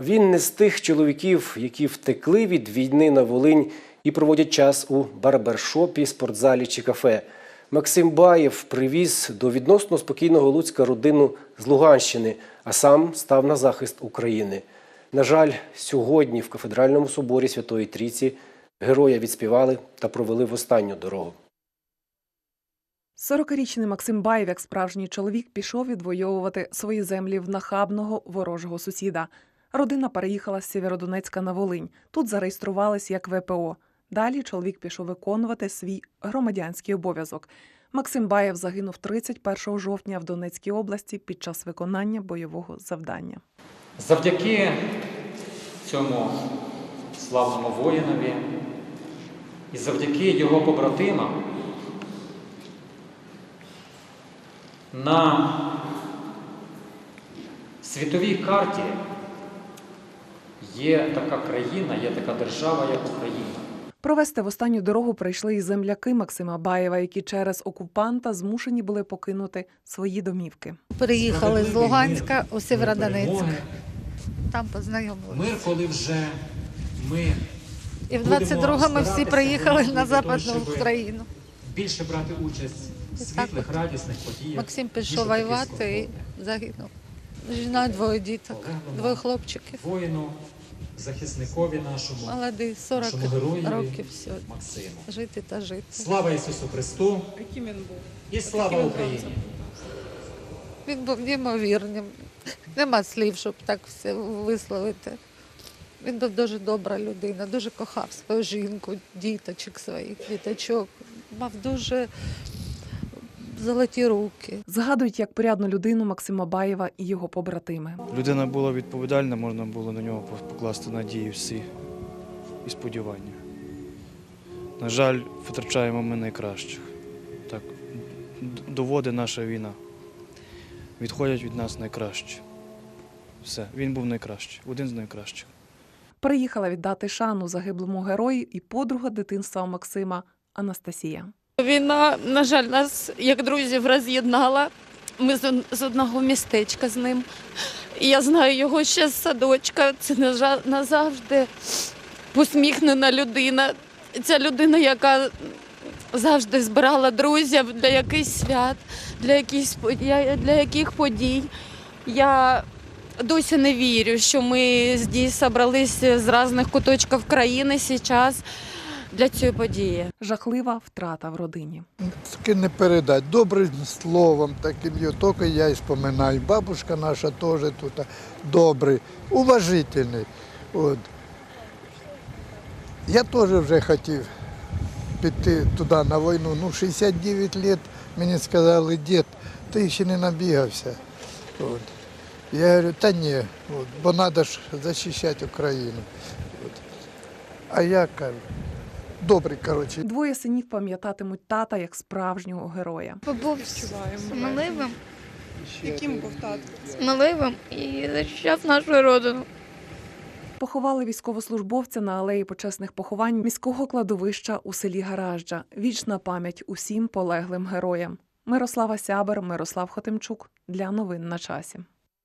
Він не з тих чоловіків, які втекли від війни на Волинь і проводять час у барбершопі, спортзалі чи кафе. Максим Баєв привіз до відносно спокійного Луцька родину з Луганщини, а сам став на захист України. На жаль, сьогодні в кафедральному соборі Святої Трійці героя відспівали та провели в останню дорогу. 40-річний Максим Баєв, як справжній чоловік, пішов відвоювати свої землі в нахабного ворожого сусіда. Родина переїхала з Сєвєродонецька на Волинь. Тут зареєструвались як ВПО. Далі чоловік пішов виконувати свій громадянський обов'язок. Максим Баєв загинув 31 жовтня в Донецькій області під час виконання бойового завдання. Завдяки цьому славному воїнові і завдяки його побратимам на світовій карті є така країна, є така держава, як Україна. Провести в останню дорогу прийшли і земляки Максима Баєва, які через окупанта змушені були покинути свої домівки. Переїхали з Луганська у Сєвєродонецьк. Там познайомилися. Мир, коли вже ми І в будемо 22-му всі приїхали на того, Западну щоб Україну. більше брати участь в світлих, радісних подіях. Максим пішов воювати і загинув. Жіна, двоє діток, двоє хлопчиків. Воїну, захисникові нашому, Молодий, 40 нашому герою років все. Максиму. Жити та жити. Слава Ісусу Христу! Яким він був? І слава Україні! Він був неймовірним. Нема слів, щоб так все висловити. Він був дуже добра людина, дуже кохав свою жінку, діточок своїх, діточок. Мав дуже золоті руки. Згадують як порядну людину Максима Баєва і його побратими. Людина була відповідальна, можна було на нього покласти надії всі і сподівання. На жаль, втрачаємо ми найкращих. Так, доводить наша війна. Відходять від нас найкращі. Все, він був найкращий, один з найкращих. Приїхала віддати шану загиблому герою і подруга дитинства Максима Анастасія. Війна, на жаль, нас як друзів роз'єднала. Ми з одного містечка з ним. Я знаю його ще з садочка. Це назавжди посміхнена людина. Ця людина, яка завжди збирала друзів для якихось свят, для якихось для яких подій. Я досі не вірю, що ми здесь зібралися з різних куточків країни зараз для цієї події. Жахлива втрата в родині. Таки не передать. Добрим словом таким його тільки я і споминаю. Бабушка наша теж тут добрий, уважительний. От. Я теж вже хотів піти туди на війну. Ну, 69 років мені сказали, дід, ти ще не набігався. От. Я говорю, та ні, от, бо треба ж захищати Україну. От. А я кажу, добрий, коротше, Двоє синів пам'ятатимуть тата як справжнього героя. був сміливим, Яким був тато? сміливим і захищав нашу родину. Поховали військовослужбовця на алеї почесних поховань міського кладовища у селі Гаражджа. Вічна пам'ять усім полеглим героям. Мирослава Сябер, Мирослав Хотимчук для новин на часі.